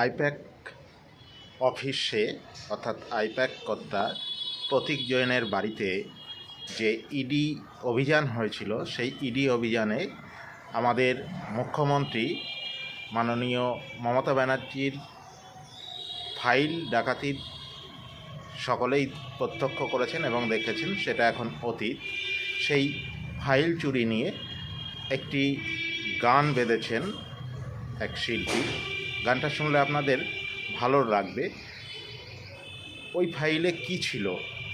I-PAC অফিসে, অর্থাৎ I-PAC কর্তা প্রতীক জৈনের বাড়িতে যে ইডি অভিযান হয়েছিল, সেই ইডি অভিযানে আমাদের মুখ্যমন্ত্রী মাননীয় মমতা ব্যানার্জির ফাইল ডাকাতির সকলেই প্রত্যক্ষ করেছেন এবং দেখেছেন, সেটা এখন অতীত। সেই ফাইল চুরি নিয়ে একটি গান বেঁধেছেন এক শিল্পী। গানটা শুনলে আপনাদের ভালো লাগবে। ওই ফাইলে কি ছিল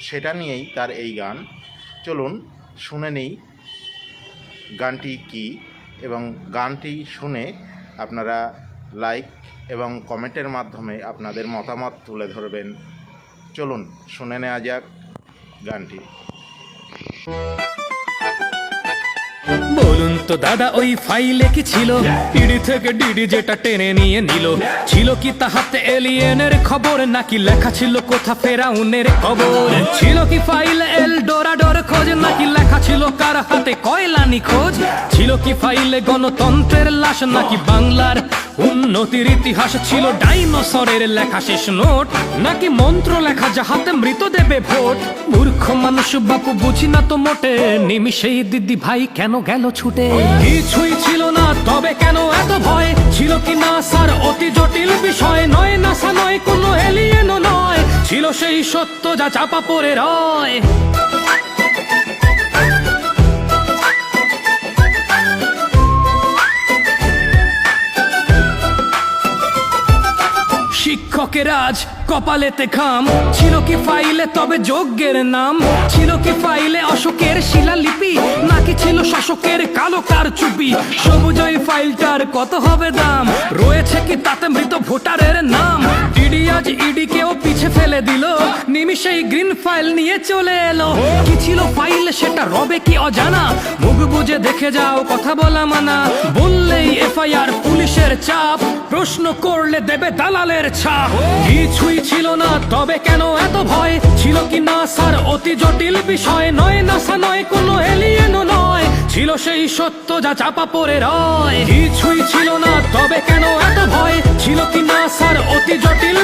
সেটা নিয়েই তার এই গান। চলুন শুনে নেই গানটি কি এবং গানটি শুনে আপনারা লাইক এবং কমেন্টের মাধ্যমে আপনাদের মতামত তুলে ধরবেন। চলুন শুনে নেওয়া যাক গানটি। বলুন তো দাদা, ওই ফাইলে কি ছিল? ইডি থেকে ডিডি যেটা টেনে নিয়ে নিল। ছিল কি তাহাতে এলিয়েনের খবর, নাকি লেখা ছিল কোথা ফেরাউনের খবর? ছিল কি ফাইলে এল ডোরাডোর খোঁজ, নাকি লেখা ছিল কার হাতে কয়লানি খোঁজ? ছিল কি ফাইলে গণতন্ত্রের লাশ, নাকি বাংলার উন্নতির ইতিহাস? ছিল ডাইনোসরের লেখা শেষ নোট, নাকি মন্ত্র লেখা যাহাতে মৃত দেবে ভোট? মূর্খ মানুষ বাপু বুঝি না তো মোটে, নিমিষেই দিদি ভাই কেন গেল ছুটে? কিছুই ছিল না, তবে কেন এত ভয়? ছিল কি না, স্যার, অতি জটিল বিষয়। নয়, নাসা নয়, কোনো এলিয়েনও নয়। ছিল সেই সত্য যা চাপা পড়ে রয়। শিক্ষকের আজ কপালেতে খাম। ছিল কি ফাইলে তবে যজ্ঞের নাম। ছিল কি ফাইলে অশোকের শিলালিপি। নাকি ছিল শাসকের কালো কার চুপি। সবুজ ওই ফাইলটার কত হবে দাম? রয়েছে কি তাতে মৃত ভোটারের নাম? ইডি আজ ইডি কেও পিছে ফেলে দিল। নিমিষেই গ্রিন ফাইল নিয়ে চলে এলো। কি ছিল ফাইল সেটা রবে কি অজানা? মুখ বুঝে দেখে যাও, কথা বলা মানা। বললেই এফআইআর পুলিশের চাপ। প্রশ্ন করলে দেবে দালালের ছাপ। কিছুই ছিল না, তবে কেন এত ভয়? ছিল কি না, স্যার, অতি জটিল বিষয়। নয়, নাসা নয়, কোনো এলিয়েনও নয়। ছিল সেই সত্য যা চাপা পড়ে রয়। কিছুই ছিল না, তবে কেন এত ভয়? ছিল কি না, স্যার, অতি জটিল